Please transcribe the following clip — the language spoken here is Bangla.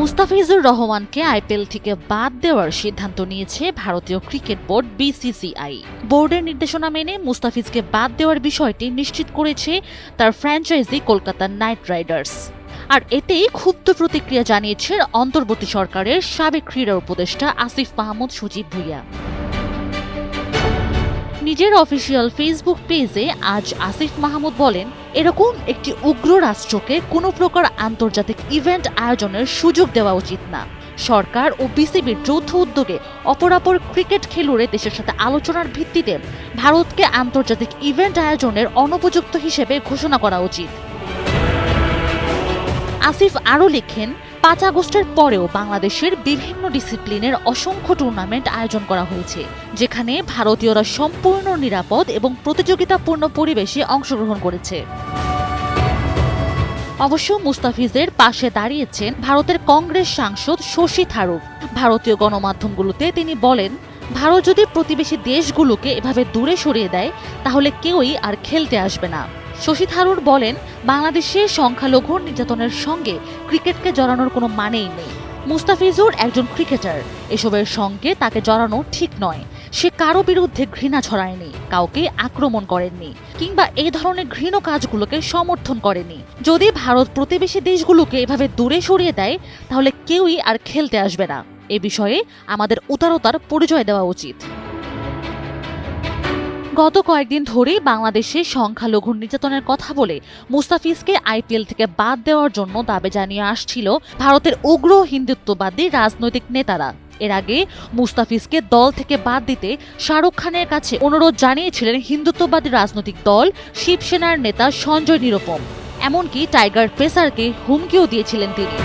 মুস্তাফিজুর রহমানকে আইপিএল থেকে বাদ দেওয়ার সিদ্ধান্ত নিয়েছে ভারতীয় ক্রিকেট বোর্ড বিসিসিআই। বোর্ডের নির্দেশনা মেনে মুস্তাফিজকে বাদ দেওয়ার বিষয়টি নিশ্চিত করেছে তার ফ্র্যাঞ্চাইজি কলকাতা নাইট রাইডার্স। আর এতেই ক্ষুব্ধ প্রতিক্রিয়া জানিয়েছেন অন্তর্বর্তী সরকারের সাবেক ক্রীড়া উপদেষ্টা আসিফ মাহমুদ সুজিব ভুইয়া। নিজের অফিসিয়াল ফেসবুক পেজে আজ আসিফ মাহমুদ বলেন, এরকম একটি উগ্র রাষ্ট্রকে কোনো প্রকার আন্তর্জাতিক ইভেন্ট আয়োজনের সুযোগ দেওয়া উচিত না। সরকার ও বিসিবির যৌথ উদ্যোগে অপরাপর ক্রিকেট খেলুড়ে দেশের সাথে আলোচনার ভিত্তিতে ভারতকে আন্তর্জাতিক ইভেন্ট আয়োজনের অনুপযুক্ত হিসেবে ঘোষণা করা উচিত। আসিফ আরও লিখেন পাঁচ আগস্টের পরেও বাংলাদেশের বিভিন্ন ডিসিপ্লিনের অসংখ্য টুর্নামেন্ট আয়োজন করা হয়েছে, যেখানে ভারতীয়রা সম্পূর্ণ নিরাপদ এবং প্রতিযোগিতাপূর্ণ পরিবেশে অংশগ্রহণ করেছে। অবশ্য মুস্তাফিজের পাশে দাঁড়িয়েছেন ভারতের কংগ্রেস সাংসদ শশী থারুর। ভারতীয় গণমাধ্যমগুলোতে তিনি বলেন, ভারত যদি প্রতিবেশী দেশগুলোকে এভাবে দূরে সরিয়ে দেয়, তাহলে কেউই আর খেলতে আসবে না। শশী থারুর বলেন, বাংলাদেশে সংখ্যালঘুর নির্যাতনের সঙ্গে ক্রিকেটকে জড়ানোর কোনো মানেই নেই। মুস্তাফিজুর একজন ক্রিকেটার। এসবের সঙ্গে তাকে জড়ানো ঠিক নয়। সে কারও বিরুদ্ধে ঘৃণা ছড়ায়নি, কাউকে আক্রমণ করেননি, কিংবা এই ধরনের ঘৃণ কাজগুলোকে সমর্থন করেনি। যদি ভারত প্রতিবেশী দেশগুলোকে এভাবে দূরে সরিয়ে দেয়, তাহলে কেউই আর খেলতে আসবে না। এ বিষয়ে আমাদের উদারতার পরিচয় দেওয়া উচিত। গত কয়েকদিন ধরেই বাংলাদেশে সংখ্যালঘু নির্যাতনের কথা বলে মুস্তাফিজকে আইপিএল থেকে বাদ দেওয়ার জন্য দাবি জানিয়ে আসছিল ভারতের উগ্র হিন্দুত্ববাদী রাজনৈতিক নেতারা। এর আগে মুস্তাফিজকে দল থেকে বাদ দিতে শাহরুখ খানের কাছে অনুরোধ জানিয়েছিলেন হিন্দুত্ববাদী রাজনৈতিক দল শিবসেনার নেতা সঞ্জয় নিরুপম। এমনকি টাইগার পেসারকে হুমকিও দিয়েছিলেন তিনি।